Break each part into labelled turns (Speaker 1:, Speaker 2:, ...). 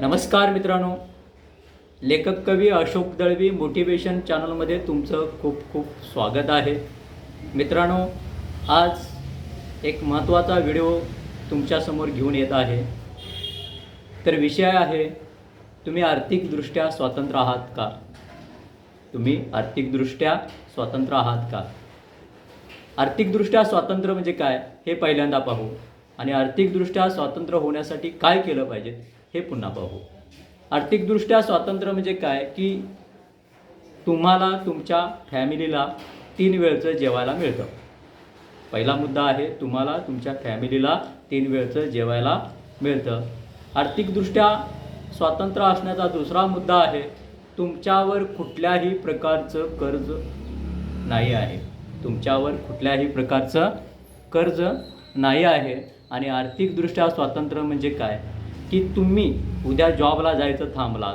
Speaker 1: नमस्कार मित्रांनो. लेखक कवी अशोक दळवी मोटिवेशन चॅनलमध्ये तुमचं खूप खूप स्वागत आहे. मित्रांनो आज एक महत्त्वाचा व्हिडिओ तुमच्यासमोर घेऊन येत आहे. तर विषय आहे तुम्ही आर्थिकदृष्ट्या स्वतंत्र आहात का? तुम्ही आर्थिकदृष्ट्या स्वतंत्र आहात का? आर्थिकदृष्ट्या स्वातंत्र्य म्हणजे काय हे पहिल्यांदा पाहू. आणि आर्थिकदृष्ट्या स्वातंत्र्य होण्यासाठी काय केलं पाहिजे? हे पुन्हा पाहू. आर्थिकदृष्ट्या स्वातंत्र्य म्हणजे काय? की तुम्हाला तुमच्या फॅमिलीला तीन वेळचं जेवायला मिळतं. पहिला मुद्दा आहे तुम्हाला तुमच्या फॅमिलीला तीन वेळचं जेवायला मिळतं. आर्थिकदृष्ट्या स्वातंत्र्य असण्याचा दुसरा मुद्दा आहे तुमच्यावर कुठल्याही प्रकारचं कर्ज नाही आहे. तुमच्यावर कुठल्याही प्रकारचं कर्ज नाही आहे. आणि आर्थिकदृष्ट्या स्वातंत्र्य म्हणजे काय? की तुम्ही उद्या जॉबला जायचं थांबलात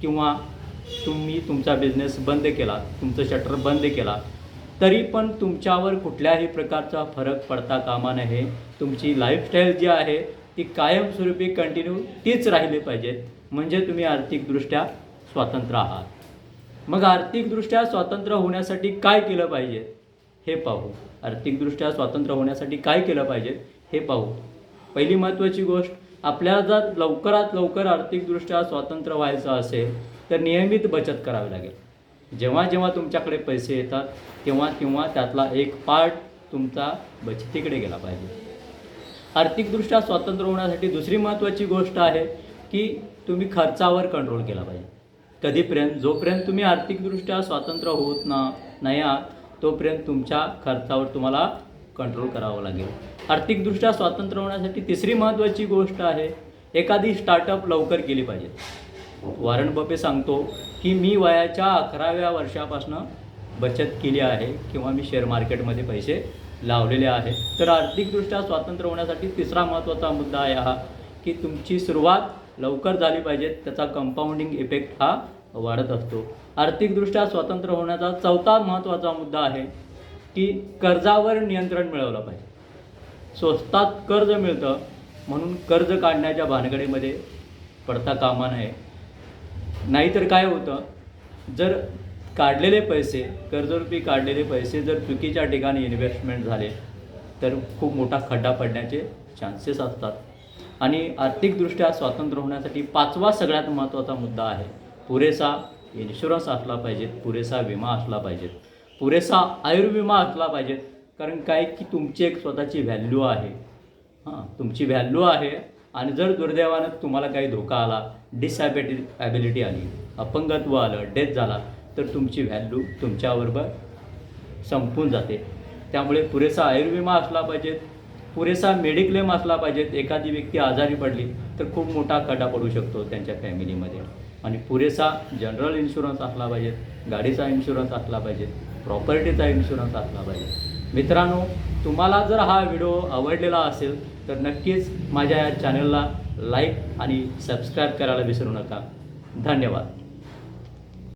Speaker 1: किंवा तुम्ही तुमचा बिझनेस बंद केला तुमचं शटर बंद केला तरी पण तुमच्यावर कुठल्याही प्रकारचा फरक पडता कामा नये. तुमची लाईफस्टाईल जी आहे ती कायमस्वरूपी कंटिन्यू तीच राहिली पाहिजेत. म्हणजे तुम्ही आर्थिकदृष्ट्या स्वतंत्र आहात. मग आर्थिकदृष्ट्या स्वतंत्र होण्यासाठी काय केलं पाहिजे? हे पाहू. आर्थिकदृष्ट्या स्वतंत्र होण्यासाठी काय केलं पाहिजे? हे पाहू. पहिली महत्त्वाची गोष्ट आपल्याला जर लवकरात लवकर आर्थिकदृष्ट्या स्वातंत्र्य व्हायचं असेल तर नियमित बचत करावी लागेल. जेव्हा जेव्हा तुमच्याकडे पैसे येतात तेव्हा तेव्हा त्यातला एक पार्ट तुमचा बचतीकडे गेला पाहिजे. आर्थिकदृष्ट्या स्वातंत्र्य होण्यासाठी दुसरी महत्त्वाची गोष्ट आहे की तुम्ही खर्चावर कंट्रोल केला पाहिजे. कधीपर्यंत जोपर्यंत तुम्ही आर्थिकदृष्ट्या स्वातंत्र्य होत ना नाही आहात तोपर्यंत तुमच्या खर्चावर तुम्हाला कंट्रोल करावं लागेल. आर्थिकदृष्ट्या स्वातंत्र्य होण्यासाठी तिसरी महत्त्वाची गोष्ट आहे एखादी स्टार्टअप लवकर केली पाहिजे. वॉरन बफे सांगतो की मी वयाच्या अकराव्या वर्षापासून बचत केली आहे किंवा मी शेअर मार्केटमध्ये पैसे लावलेले आहेत. तर आर्थिकदृष्ट्या स्वातंत्र्य होण्यासाठी तिसरा महत्त्वाचा मुद्दा आहे हा की तुमची सुरुवात लवकर झाली पाहिजे त्याचा कंपाऊंडिंग इफेक्ट हा वाढत असतो. आर्थिकदृष्ट्या स्वातंत्र्य होण्याचा चौथा महत्त्वाचा मुद्दा आहे की कर्जावर नियंत्रण मिळवलं पाहिजे. स्वस्तात कर्ज मिळतं म्हणून कर्ज काढण्याच्या भानगडीमध्ये पडता कामा नये. नाहीतर काय होतं? जर काढलेले पैसे कर्जरूपी काढलेले पैसे जर चुकीच्या ठिकाणी इन्व्हेस्टमेंट झाले तर खूप मोठा खड्डा पडण्याचे चान्सेस असतात. आणि आर्थिकदृष्ट्या स्वातंत्र्य होण्यासाठी पाचवा सगळ्यात महत्त्वाचा मुद्दा आहे पुरेसा इन्शुरन्स असला पाहिजेत पुरेसा विमा असला पाहिजेत. पुरेसा आयुर्विमा असला पाहिजे. कारण काय की तुमची एक स्वतःची व्हॅल्यू आहे. हां तुमची व्हॅल्यू आहे आणि जर दुर्दैवानं तुम्हाला काही धोका आला डिसॅबिलिटी ॲबिलिटी आली अपंगत्व आलं डेथ झाला तर तुमची व्हॅल्यू तुमच्याबरोबर संपून जाते. त्यामुळे पुरेसा आयुर्विमा असला पाहिजे. पुरेसा मेडिक्लेम असला पाहिजे एखादी व्यक्ती आजारी पडली तर खूप मोठा खड्डा पडू शकतो त्यांच्या फॅमिलीमध्ये आणि पुरेसा जनरल इन्शुरन्स असला पाहिजे गाडीचा इन्शुरन्स असला पाहिजे प्रॉपर्टीचा इन्शुरन्स असला पाहिजे. मित्रांनो तुम्हाला जर हा व्हिडिओ आवडलेला असेल तर नक्कीच माझ्या या चॅनलला लाईक आणि सबस्क्राईब करायला विसरू नका. धन्यवाद.